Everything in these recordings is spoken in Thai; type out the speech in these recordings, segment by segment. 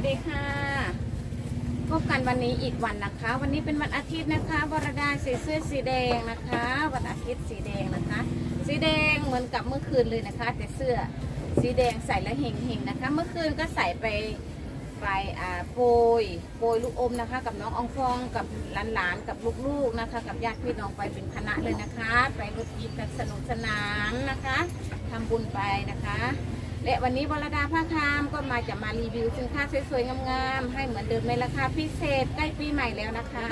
วัสดีค่ะ พบกันวันนี้อีกวันนะคะ วันนี้เป็นวันอาทิตย์นะคะวรดาใส่เสื้อสีแดงนะคะ วันอาทิตย์สีแดงนะคะ สีแดงเหมือนกับเมื่อคืนเลยนะคะ แต่เสื้อสีแดงใส่แล้วเฮงๆนะคะ เมื่อคืนก็ใส่ไปไปอ่าโปรยโปรยลูกอมนะคะ กับน้องอองฟองกับหลานๆกับลูกๆนะคะ กับญาติพี่น้องไปเป็นคณะเลยนะคะ ไปรถยิบกันสนุกสนานนะคะทำบุญไปนะคะ และวันนี้วรดาผ้าคามก็มาจะมารีวิวสินค้าสวยๆงามๆให้เหมือนเดิมในราคาพิเศษใกล้ปีใหม่แล้วนะคะ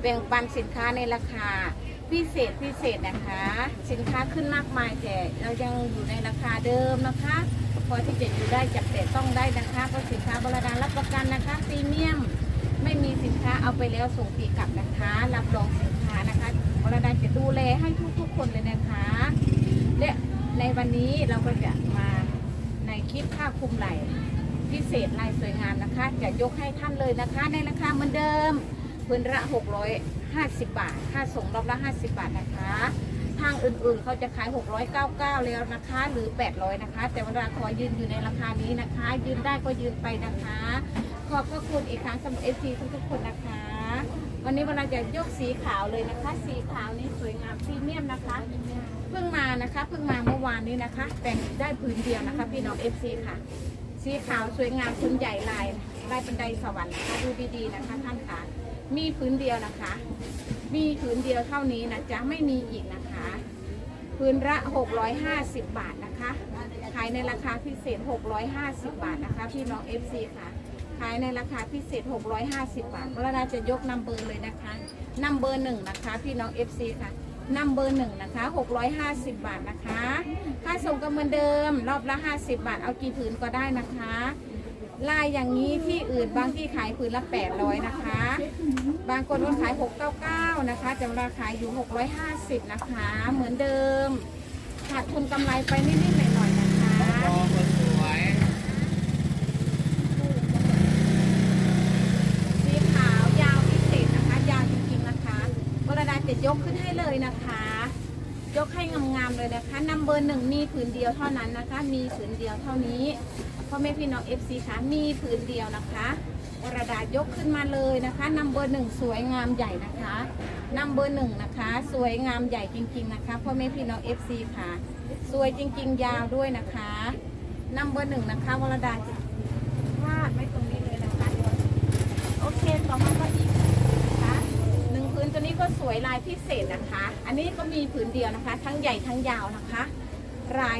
แบ่งปันสินค้าในราคาพิเศษพิเศษนะคะ สินค้าขึ้นมากมายแต่เรายังอยู่ในราคาเดิมนะคะพอที่จะอยู่ได้จับแต่ต้องได้นะคะเพราะสินค้าบรดารับประกันนะคะพรีเมียมไม่มีสินค้าเอาไปแล้วส่งฟรีกลับนะคะรับรองสินค้านะคะบรดาจะดูแลให้ทุกๆคนเลยนะคะ และในวันนี้เราก็จะมา คลิปผ้าคลุมไหล่พิเศษลายสวยงามนะคะ จะยกให้ท่านเลยนะคะในราคาเหมือนเดิมพื้นละ 650 บาท ค่าส่งรอบละ 50 บาทนะคะ ทางอื่นๆเขาจะขาย 699 แล้วนะคะ หรือ 800 นะคะ แต่ว่าราคายืนอยู่ในราคานี้นะคะ ยืนได้ก็ยืนไปนะคะ ขอบพระคุณอีกครั้งสำหรับเอฟซีทุกๆคนนะคะ วันนี้เวลาจะยกสีขาวเลยนะคะ สีขาวนี้สวยงามพรีเมียมนะคะ เพิ่งมานะคะเพิ่งมาเมื่อวานนี้นะคะ แต่งได้ผืนเดียวนะคะ พี่น้องเอฟซีค่ะ สีขาวสวยงามผืนใหญ่ลายลายบันไดสวรรค์นะคะดูดีๆนะคะท่านค่ะ มีผืนเดียวนะคะ มีผืนเดียวเท่านี้นะจ๊ะไม่มีอีกนะคะพื้นละ 650 บาทนะคะ ขายในราคาพิเศษ 650 บาทนะคะ พี่น้อง FC ค่ะายในราคาพิเศษ 650 บาทเวลาจะยกนัมเบอร์เลยนะคะนัมเบอร์หนึ่งนะคะพี่น้อง FC ค่ะนัมเบอร์หนึ่งนะคะ 650 บาทนะคะ ค่าส่งก็เหมือนเดิม รอบละ 50 บาท เอากี่ผืนก็ได้นะคะ ลายอย่างนี้ที่อื่นบางที่ขายผืนละ 800 นะคะ บางคนก็ขาย 699 นะคะแต่ราคายอยู่ 650 นะคะ เหมือนเดิม ขาดทุนกำไรไปนิดๆหน่อยๆนะคะ มองคนสวย สีขาวยาวพิเศษนะคะ ยาวจริงๆนะคะวรดาจะยกขึ้นให้ เลยนะคะ ยกให้งามๆเลยนะคะนัมเบอร์หนึ่งมีผืนเดียวเท่านั้นนะคะ มีผืนเดียวเท่านี้พ่อแม่พี่น้องเอฟซีคะมีผืนเดียวนะคะวรดายกขึ้นมาเลยนะคะนัมเบอร์หนึ่งสวยงามใหญ่นะคะนัมเบอร์หนึ่งนะคะ สวยงามใหญ่จริง ๆนะคะพ่อแม่พี่น้องเอฟซีค่ะ สวยจริง ๆ ยาวด้วยนะคะนัมเบอร์หนึ่งนะคะวรดาจะพลาดไม่ตรงนี้เลยนะคะโอเคต่อมาก็อีกนะคะหนึ่งผืน ตัวนี้ก็สวยลายพิเศษนะคะ อันนี้ก็มีผืนเดียวนะคะ ทั้งใหญ่ทั้งยาวนะคะ ลาย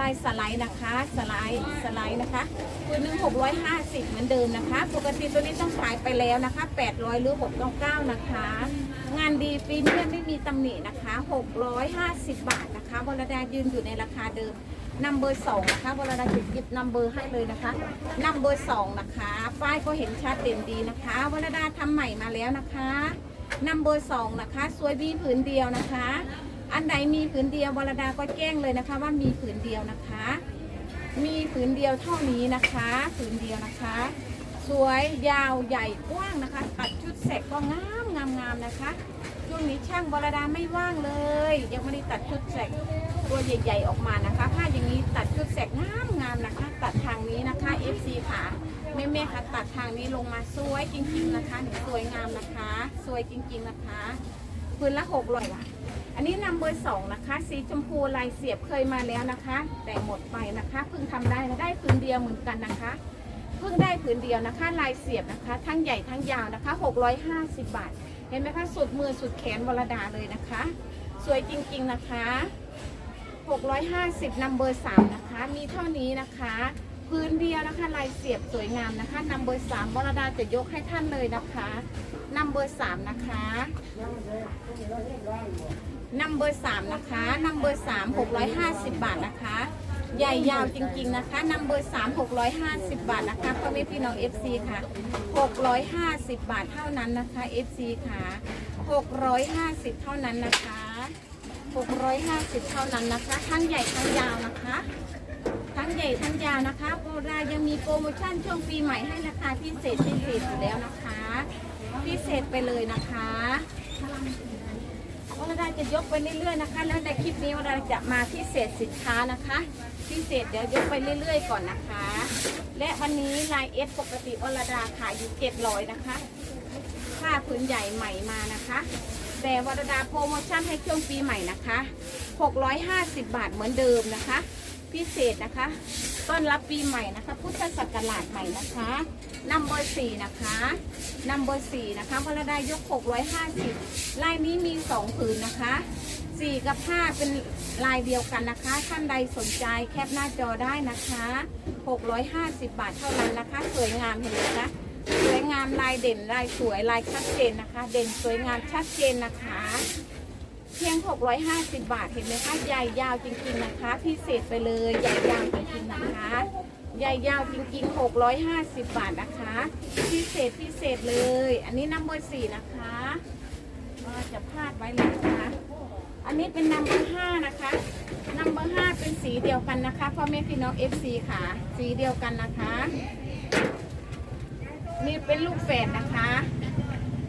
ลายสไลด์นะคะ สไลด์สไลด์นะคะผืนหนึ่งหกร้อยห้าสิบเหมือนเดิมนะคะ ปกติตัวนี้ต้องขายไปแล้วนะคะแปดร้อยหรือหกเก้านะคะ งานดีฟรีเมียมไม่มีตำหนินะคะหกร้อยห้าสิบบาทนะคะวรดายืนอยู่ในราคาเดิมนัมเบอร์สองนะคะวรดาจะหยิบนัมเบอร์ให้เลยนะคะนัมเบอร์สองนะคะ ป้ายก็เห็นชัดเด่นดีนะคะวรดาทำใหม่มาแล้วนะคะ นัมเบอร์สองนะคะ สวยบีผืนเดียวนะคะ อันใดมีผืนเดียววรดาก็แจ้งเลยนะคะ ว่ามีผืนเดียวนะคะ มีผืนเดียวเท่านี้นะคะ ผืนเดียวนะคะ สวยยาวใหญ่กว้างนะคะ ตัดชุดเสร็จก็งามงามงามนะคะช่วงนี้ช่างบรดาไม่ว่างเลย ยังไม่ได้ตัดชุดแสกตัวใหญ่ ๆ ออกมานะคะผ้าอย่างนี้ตัดชุดแสกงามงามนะคะ ตัดทางนี้นะคะ FC ค่ะ แม่ๆค่ะตัดทางนี้ลงมาสวยจริง ๆนะคะหนูสวยงามนะคะ สวยจริง ๆนะคะพื้นละหกร้อยบาทอันนี้นำเบอร์สองนะคะ สีชมพูลายเสียบเคยมาแล้วนะคะ แต่หมดไปนะคะเพิ่งทำได้นะได้พื้นเดียวเหมือนกันนะคะเพิ่งได้ผืนเดียวนะคะ ลายเสียบนะคะ ทั้งใหญ่ทั้งยาวนะคะ 650 บาท เห็นไหมคะสุดมือสุดแขนวรดาเลยนะคะ สวยจริงๆนะคะ 650นัมเบอร์3นะคะ มีเท่านี้นะคะ พื้นเดียวนะคะ ลายเสียบสวยงามนะคะนัมเบอร์3วรดาจะยกให้ท่านเลยนะคะนัมเบอร์3นะคะนัมเบอร์3นะคะนัมเบอร์3 650บาทนะคะ ใหญ่ยาวจริงๆนะคะนัมเบอร์สามหกร้อยห้าสิบบาทนะคะพ่อแม่พี่น้องเอฟซีค่ะหกร้อยห้าสิบบาทเท่านั้นนะคะเอฟซีค่ะหกร้อยห้าสิบเท่านั้นนะคะหกร้อยห้าสิบเท่านั้นนะคะทั้งใหญ่ทั้งยาวนะคะ ทั้งใหญ่ทั้งยาวนะคะโบรายังมีโปรโมชั่นช่วงปีใหม่ให้ราคาพิเศษพิเศษอยู่แล้วนะคะ พิเศษไปเลยนะคะวรดาจะยกไปเรื่อยๆนะคะ แล้วในคลิปนี้วรดาจะมาพิเศษสินค้านะคะ พิเศษเดี๋ยวยกไปเรื่อยๆ ก่อนนะคะ และวันนี้ลายเอสปกติวรดาขายอยู่700นะคะผ้าผืนใหญ่ใหม่มานะคะแต่วรดาโปรโมชั่นให้ช่วงปีใหม่นะคะ 650 บาทเหมือนเดิมนะคะ พิเศษนะคะต้อนรับปีใหม่นะคะ พุทธศักราชใหม่นะคะนัมเบอร์สี่นะคะนัมเบอร์สี่นะคะวรดายก 650 ลายนี้มี 2 ผืนนะคะ 4 กับ 5 เป็นลายเดียวกันนะคะ ท่านใดสนใจแคปหน้าจอได้นะคะ 650 บาทเท่านั้นนะคะ สวยงามเห็นไหมคะสวยงามลายเด่นลายสวยลายชัดเจนนะคะ เด่นสวยงามชัดเจนนะคะ เพียง 650 บาทเห็นไหมคะใหญ่ยาวจริงๆนะคะ พิเศษไปเลยใหญ่ยาวจริงๆนะคะใหญ่ยาวจริงๆ 650 บาทนะคะ พิเศษพิเศษเลย อันนี้นัมเบอร์สี่นะคะจะพลาดไว้เลยนะคะ อันนี้เป็นนัมเบอร์ห้านะคะนัมเบอร์ห้าเป็นสีเดียวกันนะคะพ่อแม่พี่น้อง FC ค่ะ สีเดียวกันนะคะ นี่เป็นลูกแฝดนะคะ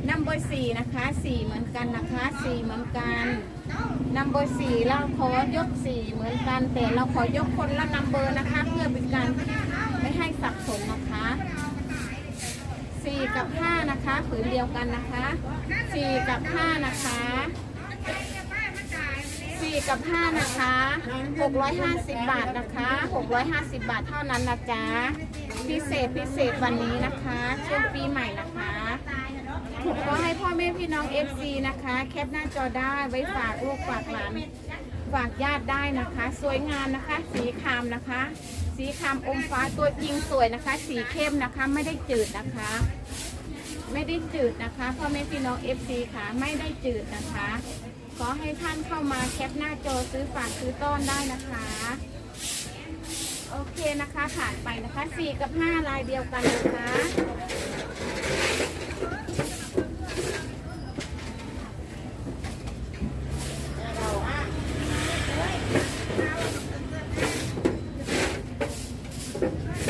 นัมเบอร์สี่นะคะสี่เหมือนกันนะคะสี่เหมือนกันนัมเบอร์สี่เราขอยกสี่เหมือนกัน แต่เราขอยกคนละนัมเบอร์นะคะ เพื่อเป็นการไม่ให้สับสนนะคะสี่กับห้านะคะผืนเดียวกันนะคะสี่กับห้านะคะสี่กับห้านะคะหกร้อยห้าสิบบาทนะคะหกร้อยห้าสิบบาทเท่านั้นนะจ๊ะพิเศษพิเศษวันนี้นะคะช่วงปีใหม่นะคะ ก็ให้พ่อแม่พี่น้อง FC นะคะ แคปหน้าจอได้ไว้ฝากลูกฝากหลานฝากญาติได้นะคะ สวยงามนะคะ สีครามนะคะ สีครามอมฟ้าตัวจริงสวยนะคะ สีเข้มนะคะไม่ได้จืดนะคะ ไม่ได้จืดนะคะพ่อแม่พี่น้อง FC ค่ะไม่ได้จืดนะคะ ขอให้ท่านเข้ามาแคปหน้าจอซื้อฝากซื้อต้อนได้นะคะโอเคนะคะผ่านไปนะคะ 4 กับ 5 ลายเดียวกันนะคะ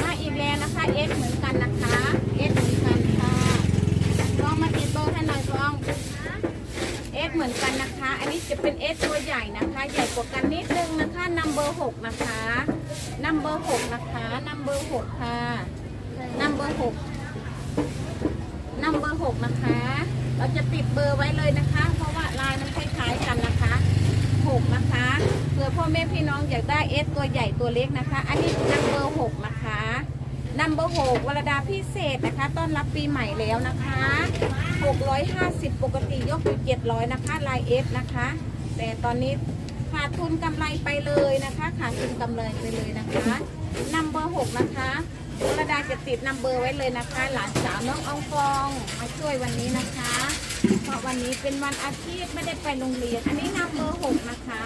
มาอีกแล้วนะคะ S เหมือนกันนะคะ S เหมือนกันค่ะลองมาติดเบอร์ให้หน่อยลอง S เหมือนกันนะคะ อันนี้จะเป็น S ตัวใหญ่นะคะ ใหญ่กว่ากันนิดนึงนะคะ นัมเบอร์หกนะคะ นัมเบอร์หกนะคะ นัม เบอร์หกค่ะนัมเบอร์หกนัมเบอร์หกนะคะ เราจะติดเบอร์ไว้เลยนะคะ เพราะว่าลายมันคล้ายๆกันนะคะหกนะคะเผื่อพ่อแม่พี่น้องอยากได้ S ตัวใหญ่ตัวเล็กนะคะ อันนี้นัมเบอร์หกนะคะนัมเบอร์หกวรดาพิเศษนะคะ ต้อนรับปีใหม่แล้วนะคะ 650 ปกติยกอยู่700 นะคะ ลาย F นะคะ แต่ตอนนี้ ขาดทุนกำไรไปเลยนะคะ ขาดทุนกำไรไปเลยนะคะนัมเบอร์6นะคะวรดาจะติดนัมเบอร์ไว้เลยนะคะ หลานสาวน้องอองฟองมาช่วยวันนี้นะคะ เพราะวันนี้เป็นวันอาทิตย์ไม่ได้ไปโรงเรียน อันนี้นัมเบอร์6นะคะ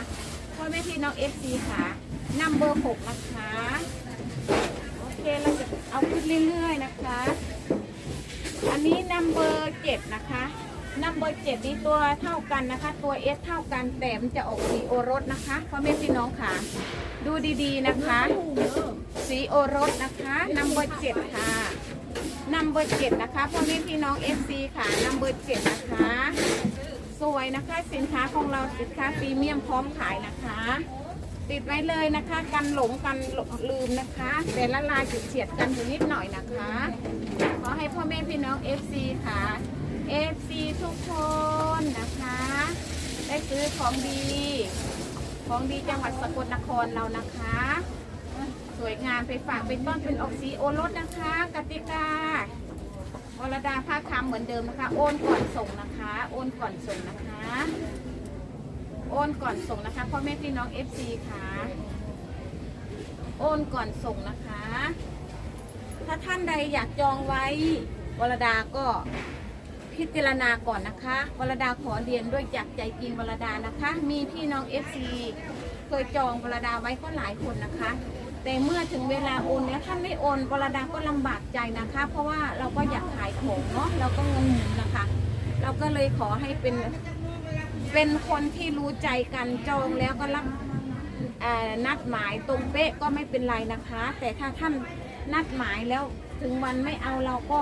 พ่อแม่พี่น้อง FC ค่ะนัมเบอร์6นะคะโอเคเราจะเอาขึ้นเรื่อยๆนะคะ อันนี้นัมเบอร์เจ็ดนะคะ นัมเบอร์เจ็ดนี้ตัวเท่ากันนะคะ ตัวเอสเท่ากันแต่มันจะออกสีโอรสนะคะพ่อแม่พี่น้องค่ะ ดูดีๆนะคะ สีโอรสนะคะนัมเบอร์เจ็ดค่ะนัมเบอร์เจ็ดนะคะพ่อแม่พี่น้องเอฟซีค่ะนัมเบอร์เจ็ดนะคะ สวยนะคะสินค้าของเราสินค้าพรีเมียมพร้อมขายนะคะ ติดไว้เลยนะคะ กันหลงกันลืมนะคะ แต่ละลายจุดเฉียดกันอยู่นิดหน่อยนะคะ ขอให้พ่อแม่พี่น้อง FC ค่ะ FC ทุกคนนะคะ ได้ซื้อของดี ของดีจังหวัดสกลนครเรานะคะ สวยงามไปฝากเป็นต้นเป็นออกสีโอรสนะคะ กติกาวรดาภาคคำเหมือนเดิมนะคะ โอนก่อนส่งนะคะ โอนก่อนส่งนะคะ โอนก่อนส่งนะคะพ่อแม่พี่น้อง FC ค่ะ โอนก่อนส่งนะคะ ถ้าท่านใดอยากจองไว้วรดาก็ พิจารณาก่อนนะคะวรดาขอเรียนด้วยจากใจจริงวรดานะคะ มีพี่น้อง FC เคยจองวรดาไว้ก็หลายคนนะคะ แต่เมื่อถึงเวลาโอนเนี่ยท่านไม่โอนวรดาก็ลำบากใจนะคะ เพราะว่าเราก็อยากขายของเนาะเราก็เงินหมุนนะคะ เราก็เลยขอให้เป็นเป็นคนที่รู้ใจกันจองแล้วก็รับนัดหมายตรงเป๊ะก็ไม่เป็นไรนะคะ แต่ถ้าท่านนัดหมายแล้วถึงวันไม่เอาเราก็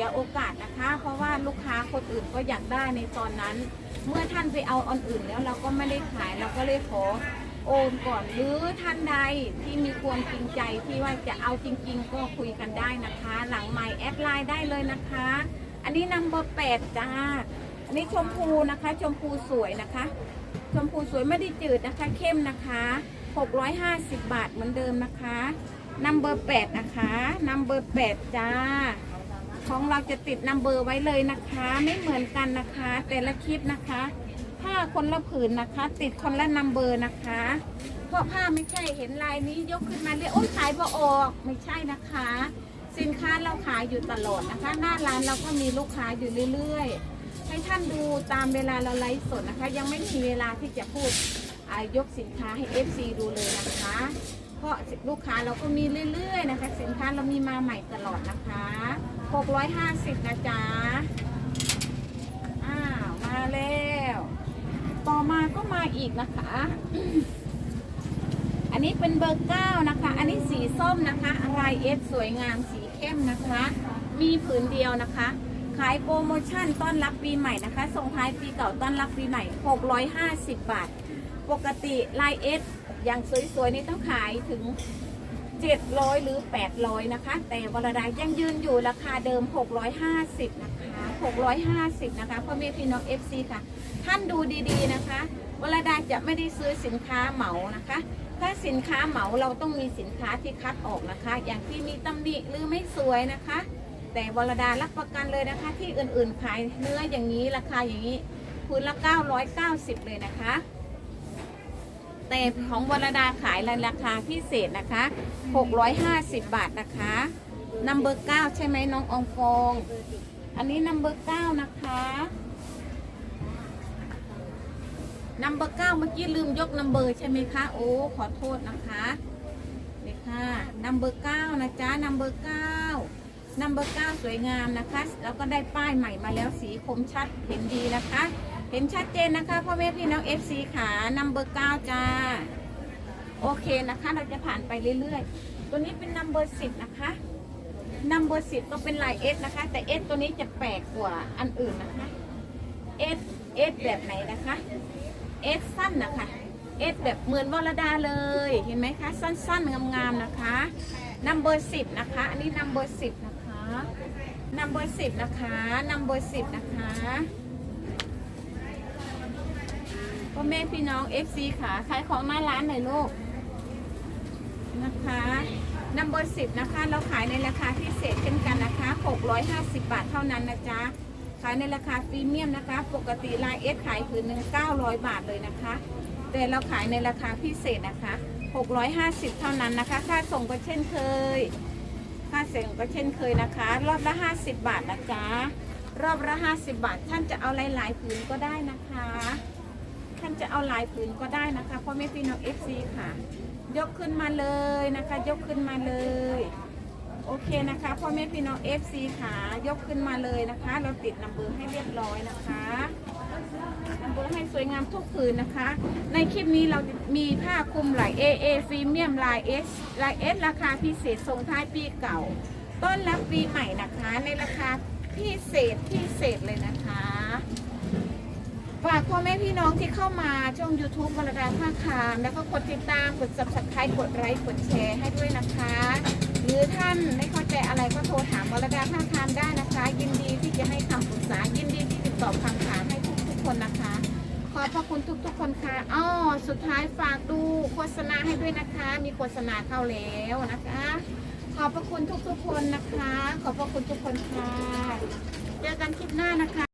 สียโอกาสนะคะ เพราะว่าลูกค้าคนอื่นก็อยากได้ในตอนนั้น เมื่อท่านไปเอาอันอื่นแล้วเราก็ไม่ได้ขายเราก็เลยขอโอนก่อนหรือท่านใดที่มีความจริงใจที่ว่าจะเอาจริง ๆ ก็คุยกันได้นะคะ หลังไมค์แอดไลน์ได้เลยนะคะ อันนี้นัมเบอร์แปดจ้าอันนี้ชมพูนะคะ ชมพูสวยนะคะ ชมพูสวยไม่ได้จืดนะคะ เข้มนะคะ 650 บาทเหมือนเดิมนะคะนัมเบอร์แปดนะคะนัมเบอร์แปดจ้า ของเราจะติดนัมเบอร์ไว้เลยนะคะ ไม่เหมือนกันนะคะ แต่ละคลิปนะคะผ้าคนละผืนนะคะ ติดคนละนัมเบอร์นะคะ เพราะผ้าไม่ใช่เห็นลายนี้ยกขึ้นมาเรียกโอ้ยขายพอออกไม่ใช่นะคะ สินค้าเราขายอยู่ตลอดนะคะ หน้าร้านเราก็มีลูกค้าอยู่เรื่อยๆ ให้ท่านดูตามเวลาเราไลฟ์สดนะคะ ยังไม่มีเวลาที่จะพูดยกสินค้าให้ FC ดูเลยนะคะ เพราะลูกค้าเราก็มีเรื่อยๆนะคะ สินค้าเรามีมาใหม่ตลอดนะคะ 650นะจ๊ะอ้าวมาแล้ว ต่อมาก็มาอีกนะคะ อันนี้เป็นเบอร์เก้านะคะ อันนี้สีส้มนะคะลายเอสสวยงามสีเข้มนะคะ มีผืนเดียวนะคะ ขายโปรโมชั่นต้อนรับปีใหม่นะคะ ส่งท้ายปีเก่าต้อนรับปีใหม่ 650 บาท ปกติลายเอสอย่างสวยๆนี่ต้องขายถึง 700 หรือ 800 นะคะ แต่วรดายังยืนอยู่ราคาเดิม 650 นะคะ 650 นะคะพ่อแม่พี่น้อง FC ค่ะ ท่านดูดีๆนะคะ วรดาจะไม่ได้ซื้อสินค้าเหมานะคะ ถ้าสินค้าเหมาเราต้องมีสินค้าที่คัดออกนะคะ อย่างที่มีตำหนิหรือไม่สวยนะคะ แต่วรดารับประกันเลยนะคะ ที่อื่นๆขายเนื้ออย่างนี้ราคาอย่างนี้พื้นละ 990 เลยนะคะ แต่ของวรดาขายในราคาพิเศษนะคะ 650 บาทนะคะนัมเบอร์9ใช่ไหมน้ององฟองอันนี้นัมเบอร์9นะคะนัมเบอร์9เมื่อกี้ลืมยกนัมเบอร์ใช่ไหมคะโอ้ขอโทษนะคะนี่ค่ะนัมเบอร์9นะจ๊ะนัมเบอร์9นัมเบอร์9สวยงามนะคะ แล้วก็ได้ป้ายใหม่มาแล้วสีคมชัดเห็นดีนะคะ เห็นชัดเจนนะคะพ่อแม่พี่น้อง FC ขานัมเบอร์9จ้า โอเคนะคะ เราจะผ่านไปเรื่อยๆ ตัวนี้เป็นนัมเบอร์10นะคะนัมเบอร์10ก็เป็นลาย S นะคะ แต่ S ตัวนี้จะแปลกกว่าอันอื่นนะคะ S S แบบไหนนะคะ S สั้นนะคะ S แบบเหมือนวรดาเลยเห็นไหมคะ สั้นๆงามๆนะคะนัมเบอร์10นะคะ อันนี้นัมเบอร์10นะคะนัมเบอร์10นะคะนัมเบอร์10นะคะ พ่อแม่พี่น้อง FC ค่ะขายของหน้าร้านหน่อยลูกนะคะนัมเบอร์สิบนะคะ เราขายในราคาพิเศษเช่นกันนะคะ 650 บาทเท่านั้นนะจ๊ะ ขายในราคาพรีเมียมนะคะ ปกติลายเอสขายผืนหนึ่ง900บาทเลยนะคะ แต่เราขายในราคาพิเศษนะคะ 650 เท่านั้นนะคะ ค่าส่งก็เช่นเคย ค่าส่งก็เช่นเคยนะคะ รอบละ 50 บาทนะจ๊ะ รอบละ 50 บาท ท่านจะเอาหลายๆผืนก็ได้นะคะ ท่านจะเอาลายผืนก็ได้นะคะพ่อแม่พี่น้องเอฟซีค่ะ ยกขึ้นมาเลยนะคะ ยกขึ้นมาเลย โอเคนะคะพ่อแม่พี่น้องเอฟซีค่ะ ยกขึ้นมาเลยนะคะ เราติดนัมเบอร์ให้เรียบร้อยนะคะนัมเบอร์ให้สวยงามทุกผืนนะคะ ในคลิปนี้เรามีผ้าคลุมลาย AA ฟรีเมียมลาย S ลาย S ราคาพิเศษส่งท้ายปีเก่า ต้นรับปีใหม่นะคะ ในราคาพิเศษพิเศษเลยนะคะ ฝากพ่อแม่พี่น้องที่เข้ามาช่อง YouTube วรดาภาคาม แล้วก็กดติดตาม กด subscribe กดไลค์กดแชร์ให้ด้วยนะคะ หรือท่านไม่เข้าใจอะไรก็โทรถามวรดาภาคามได้นะคะ ยินดีที่จะให้คำปรึกษายินดีที่จะตอบคำถามให้ทุกทุกคนนะคะ ขอบพระคุณทุกๆคนค่ะอ้อสุดท้ายฝากดูโฆษณาให้ด้วยนะคะ มีโฆษณาเข้าแล้วนะคะ ขอบพระคุณทุกๆคนนะคะ ขอบพระคุณทุกคนค่ะเจอกันคลิปหน้านะคะ